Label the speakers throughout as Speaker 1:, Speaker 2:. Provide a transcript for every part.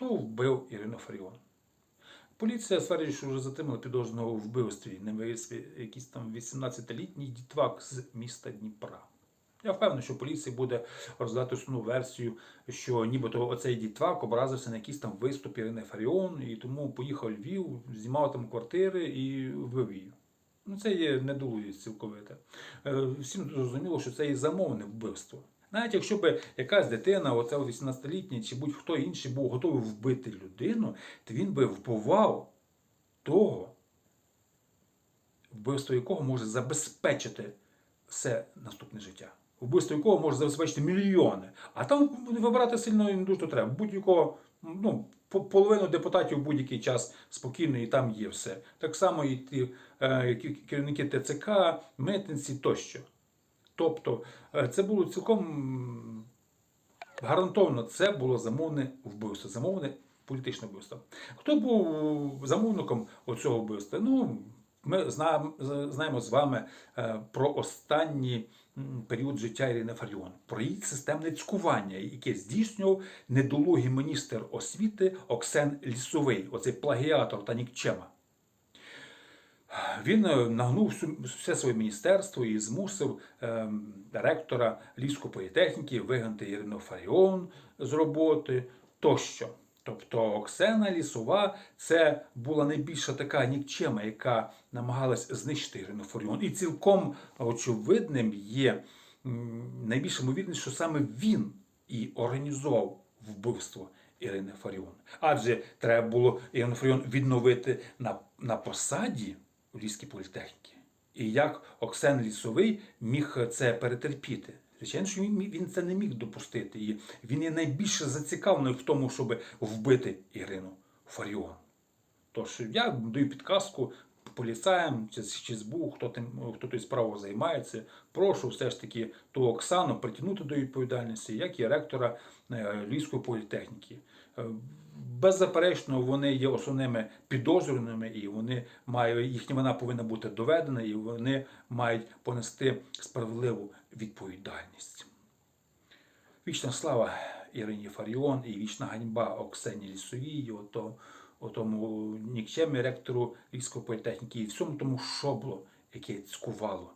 Speaker 1: Хто вбив Ірину Фаріон? Поліція стверджує, що вже затримала підозрюваного у вбивстві на якийсь там 18-літній дітвак з міста Дніпра. Я впевнений, що поліція буде розглядати основну версію, що нібито оцей дітвак образився на якийсь там виступ Ірини Фаріон, і тому поїхав Львів, знімав там квартири і вбив її. Ну, це є недолугість цілковите. Е, Всім зрозуміло, що це є замовне вбивство. Навіть якщо б якась дитина, оце 18-літня, чи будь-хто інший був готовий вбити людину, то він би вбивав того, вбивство якого може забезпечити все наступне життя. Вбивство якого може забезпечити мільйони. А там вибирати сильно не дуже треба. Будь-якого, ну, половину депутатів в будь-який час спокійно і там є все. Так само і ті е, керівники ТЦК, митниці тощо. Тобто е, це було цілком гарантовано, це було замовне вбивство, замовне політичне вбивство. Хто був замовником оцього вбивства? Ну, ми знаємо, з вами е, про останній період життя Ірини Фаріон, про її системне цькування, яке здійснював недолугий міністр освіти Оксен Лісовий, оцей плагіатор та нікчема. Він е, нагнув все своє міністерство і змусив ем, ректора Львівської політехніки вигнати Ірину Фаріон з роботи тощо. Тобто Оксана Лісова це була найбільша така нікчема, яка намагалась знищити Ірину Фаріон. І цілком очевидним є найбільш ймовірність, що саме він і організував вбивство Ірини Фаріон. Адже треба було Ірину Фаріон відновити на, на посаді у Львівській політехніці. І як Оксен Лісовий міг це перетерпіти? Звичайно, що він, це не міг допустити. І він є найбільше зацікавлений в тому, щоб вбити Ірину Фаріон. Тож я даю підказку поліцаям чи, чи СБУ, хто тим, хто тою справою займається. Прошу все ж таки ту Оксану притягнути до відповідальності, як і ректора е, Львівської політехніки. Беззаперечно, вони є основними підозрюваними, і вони мають їхня вина повинна бути доведена, і вони мають понести справедливу відповідальність. Вічна слава Ірині Фаріон і вічна ганьба Оксені Лісовій, ото, отому нікчемі ректору Львівської політехніки і всьому тому шоблу, яке цькувало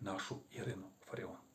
Speaker 1: нашу Ірину Фаріон.